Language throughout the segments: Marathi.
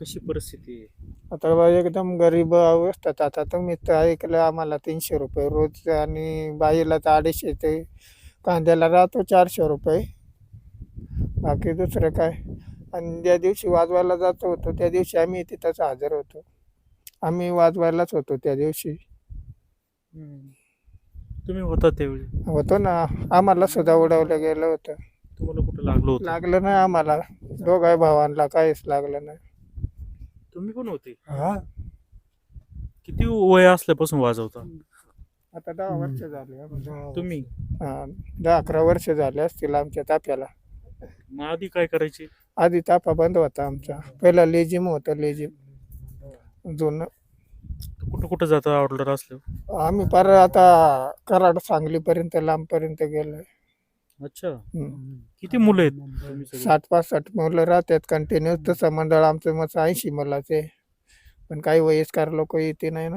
कशी परिस्थिती आहे? आता बा एकदम गरीब अवस्थेत आता तुम्ही तर ऐकलं आम्हाला तीनशे रुपये रोज आणि बाईला तर अडीचशे ते कांद्याला राहतो चारशे रुपये. बाकी दुसरं काय? आणि ज्या दिवशी वाजवायला जातो होतो त्या दिवशी आम्ही तिथंच हजर होतो. आम्ही वाजवायलाच होतो त्या दिवशी. तुम्ही होता त्यावेळी? होतो ना. आम्हाला सुद्धा उडवलं गेलं होतं. तुम्हाला कुठं लागलं होतं? लागलं नाही आम्हाला. दोघा भावांना काहीच लागलं नाही. तुम्ही पण होते. हा. किती वय असल्यापासून वाजवता? आता दहा वर्ष झाले तुम्ही? हा, दहा अकरा वर्ष झाले असतील आमच्या ताप्याला मग आधी काय करायचे? आधी तापा बंद होता आमचा. पहिला लेजिम होतं लेजिम जुनं. कुठं कुठं जाता ऑर्डर असल्यावर? आम्ही पार आता कराड सांगलीपर्यंत लांबपर्यंत गेलोय. अच्छा. किती मुलं आहेत? तुम्ही सगळे? साठ पासष्ट मुलं राहतात कंटिन्यू तसं मंडळ आमचं मग ऐंशी मुलाचे. पण काही वयस्कर लोक येते नाही ना.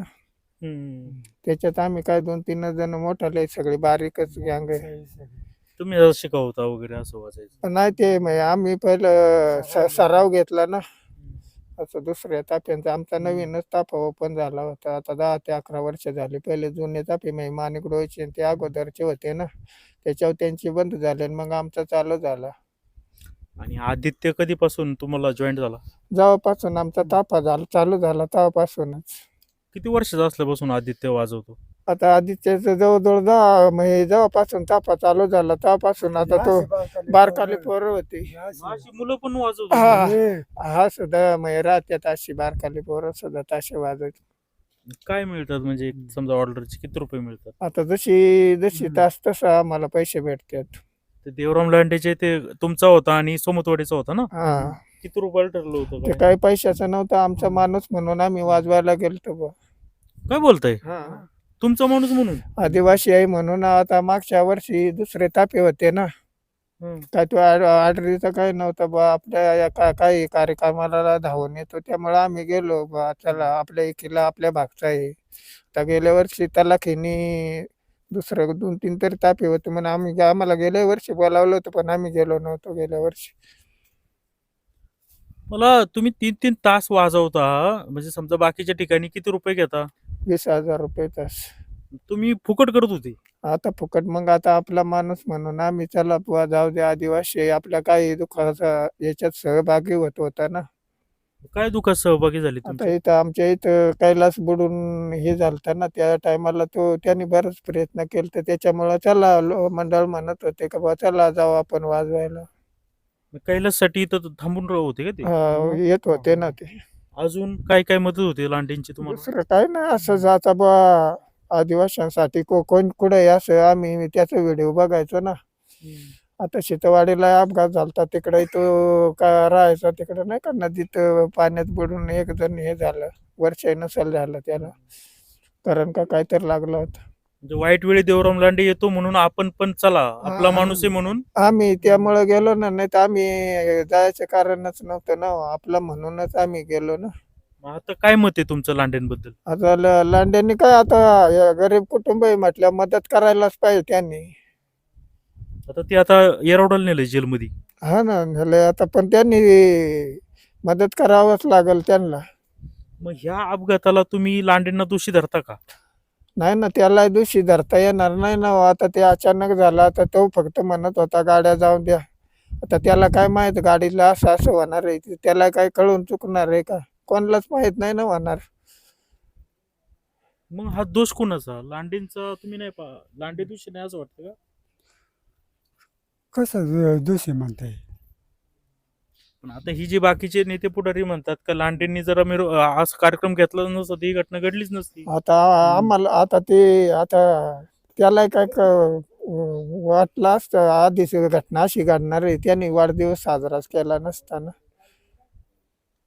त्याच्यात आम्ही काय दोन तीन जण मोठाले सगळे बारीकच गँग आहे. तुम्ही शिकवता वगैरे असं वाजायचं पण नाही ते आम्ही पहिलं सराव घेतला ना. असं दुसऱ्या ताप्यांचा आमचा नवीनच ताफा ओपन झाला होता. आता दहा ते अकरा वर्ष झाली. पहिले जुने तापे म्हणजे माणिक डोळचे ते अगोदरचे होते ना. त्याच्यावर त्यांची बंद झाले आणि मग आमचा चालू झाला. आणि आदित्य कधीपासून तुम्हाला जॉईन झाला? जेव्हापासून आमचा ताफा झाला चालू झाला तेव्हापासूनच. किती वर्षाचा असल्यापासून आदित्य वाजवतो? आता आधीच्याच जवळजवळ दहा म्हणजे जेव्हापासून ताफा चालू झाला तेव्हापासून आता तो बारकाली पोरं होती. अशी मुलं पण हा. वाजवतात हा. सुद्धा म्हणजे राहत्यात अशी बारकाली पोरं सुद्धा ताशे वाजवते. काय मिळतात म्हणजे समजा ऑर्डरचे? किती रुपये मिळतात? आता जशी जशी तास तसं आम्हाला पैसे भेटतात. ते देवराम लांडेचे ते तुमचा होता आणि सोमतवाडीचा होता ना? हा. किती रुपयाला ठरलं होतं ते काय? काही पैशाचं नव्हतं आमचा माणूस म्हणून आम्ही वाजवायला गेलतो बुवा. काय बोलताय? हा. तुमचा माणूस म्हणून? आदिवासी आहे म्हणून आता मागच्या वर्षी दुसरे तापे होते ना. काय तो ऑर्डरीचं काही नव्हतं बा आपल्या काही कार्यक्रमाला धावून येतो. त्यामुळे आम्ही गेलो बा चला आपल्या एकीला आपल्या भागचा आहे. आता गेल्या वर्षी तलाखीनी दुसरं दोन तीन तरी तापे होते म्हणून आम्ही आम्हाला गेल्या वर्षी बोलावलं होतं पण आम्ही गेलो नव्हतो गेल्या वर्षी. मला तुम्ही तीन तीन तास वाजवता म्हणजे समजा बाकीच्या ठिकाणी किती रुपये घेता? वीस हजार रुपये तास. तुम्ही फुकट करत होते? आता फुकट मग आता आपला माणूस म्हणून आम्ही चला बुवा जाऊ दे आदिवासी आपल्या काही दुःखाचा याच्यात सहभागी होत होता ना. काय दुःखात सहभागी झाले आता तुमचे? इथं आमच्या इथं कैलास बुडून हे झालतं ना त्या टायमाला तो त्यांनी बरेच प्रयत्न केले तर त्याच्यामुळं चला लो- मंडळ म्हणत होते का बा चला जाऊ आपण वाजवायला. कैलाससाठी इथं थांबून राहत होते का ते? हा, येत होते ना ते. अजून काय काय मदत होते लांडेंची तुम्हाला? दुसरं काय नाही असं जाता बा आदिवासींसाठी को कोण कुठे असं आम्ही त्याचा व्हिडिओ बघायचो ना. आता शेतवाडीला अपघात झालता तिकडे तो का राहायचा तिकडे नाही का नदीत पाण्यात बुडून एक जण हे झालं वर्ष नसल झालं त्याला कारण का काहीतरी लागलं होतं. म्हणजे वाईट वेळी देवराम लांडे येतो म्हणून आपण पण चला आपला. माणूस आहे म्हणून. आम्ही त्यामुळं गेलो ना नाही तर आम्ही जायचं कारणच नव्हतं ना आपलं म्हणूनच आम्ही गेलो ना. मग आता काय मत आहे तुमचं लांडेंबद्दल? आता ल- लांड्यांनी काय आता गरीब कुटुंब आहे म्हटल्या मदत करायलाच पाहिजे त्यांनी. आता ते आता येरवडाला नेलंय जेलमध्ये. हा ना झालंय आता पण त्यांनी मदत करावंच लागेल त्यांना. मग ह्या अपघाताला तुम्ही लांडेंना दोषी धरता का? नाही ना त्याला दोषी धरता येणार नाही ना हो. आता ते अचानक झालं आता तो फक्त म्हणत होता गाड्या जाऊन द्या. आता त्याला काय माहीत गाडीला असं असं होणार आहे ते त्याला काय कळून चुकणार आहे का? कोणालाच माहीत नाही ना होणार. मग हा दोष कोणाचा? लांडेंचा तुम्ही नाही पा लांडे दोषी नाही असं वाटतं का? कसं दोषी म्हणताय पण आता ही जी बाकीचे नेते पुढारी म्हणतात का लांडेंनी जर रो- असा कार्यक्रम घेतला नसता ही घटना घडलीच नसती. आता आम्हाला आता ते आता त्याला काय वाटलं असतं आधीच घटना अशी घडणार आहे त्याने वाढदिवस साजराच केला नसताना.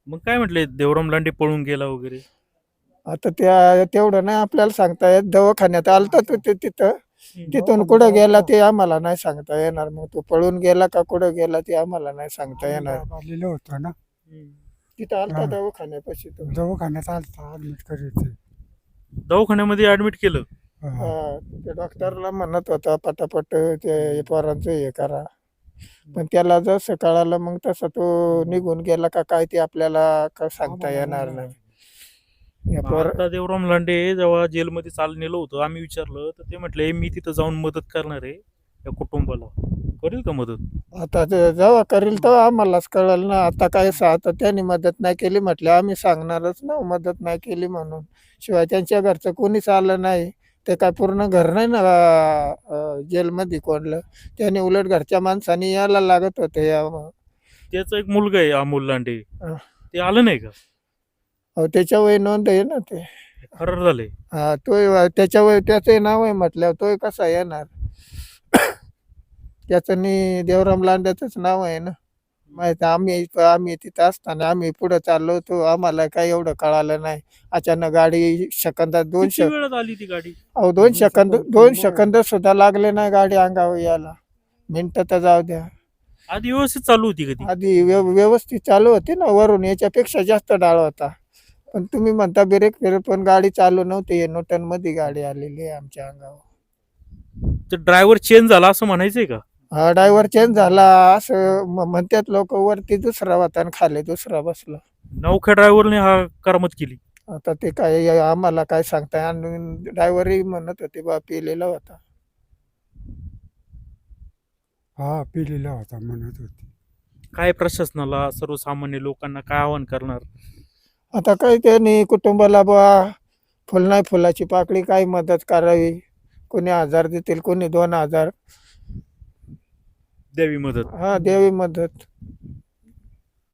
मग काय म्हटले देवराम लांडे पळून गेला वगैरे? आता त्या तेवढं नाही आपल्याला सांगता येत दवाखान्यात आलता तो ते तिथं. तिथून कुठं गेला ते आम्हाला नाही सांगता येणार. मग तो पळून गेला का कुठं गेला ते आम्हाला नाही सांगता येणार. आलेलं होतं ना. तिथं आलता हा. दवाखान्यापाशी तो दवाखान्यात आलता ऍडमिट करायचं. दवाखान्यामध्ये ऍडमिट केलं? हा. हा, ते डॉक्टरला म्हणत होता पटापट ते पोरांचं हे करा. पण त्याला जसं कळालं मग तसं तो निघून गेला का काय ते आपल्याला का सांगता येणार नाही. या पोर आता देवराम लांडे जेव्हा जेलमध्ये चाल नेलं होतं आम्ही विचारलं तर ते म्हटले मी तिथं जाऊन मदत करणार आहे या कुटुंबाला. करेल का मदत? आता ते जेव्हा करील तेव्हा आम्हालाच कळलं ना आता काय सा- आता त्यांनी मदत नाही केली म्हटलं आम्ही सांगणारच ना मदत नाही केली म्हणून. शिवाय त्यांच्या घरचं कोणीच आलं नाही. ते काय पूर्ण घर नाही ना अं, जेलमध्ये कोणलं? त्याने उलट घरच्या माणसाने यायला लागत होते या त्याचा एक मुलगा आहे अमोल लांडे. हा. ते आलं नाही का? अहो, त्याच्या वय नोंद आहे ना ते. फरार झाले. हा तो त्याच्या वय त्याचं नाव आहे म्हटल्यावर तो कसा येणार? त्याचं नि देवराम लांड्याचंच नाव आहे ना? माहिती आम्ही आम्ही तिथं असताना आम्ही पुढे चाललो होतो. आम्हाला काही एवढं कळालं नाही. अचानक गाडी सेकंदात दोन किती शे वेळात आली ती गाडी? अहो दोन सेकंद दोन सेकंद. सुद्धा लागले नाही गाडी अंगावर यायला. मिनटं तर जाऊ द्या. आधी व्यवस्थित चालू होती आधी व्यव- व्यवस्थित चालू होती ना वरून याच्यापेक्षा जास्त डाळ होता. पण तुम्ही म्हणता ब्रेक फिर पण गाडी चालू नव्हती. हे नोटनमध्ये गाडी आलेली आहे आमच्या अंगावर. तर ड्रायव्हर चेंज झाला असं म्हणायचंय का? हा ड्रायव्हर चेंज झाला असं म- म्हणतात लोक वरती दुसरा होता आणि खाली दुसरा बसला. नौख्या ड्रायव्हरने हा करामत केली. आता ते काय या- आम्हाला काय सांगताय? आणि ड्रायव्हरही म्हणत होते बा पिलेला होता. हा पिलेला होता म्हणत होती. काय प्रशासनाला सर्वसामान्य लोकांना काय आवाहन करणार? आता काय त्यांनी कुटुंबाला बा फुल नाही फुलाची पाकळी काय मदत करावी? कोणी हजार देतील कोणी दोन हजार द्यावी मदत. हा द्यावी मदत.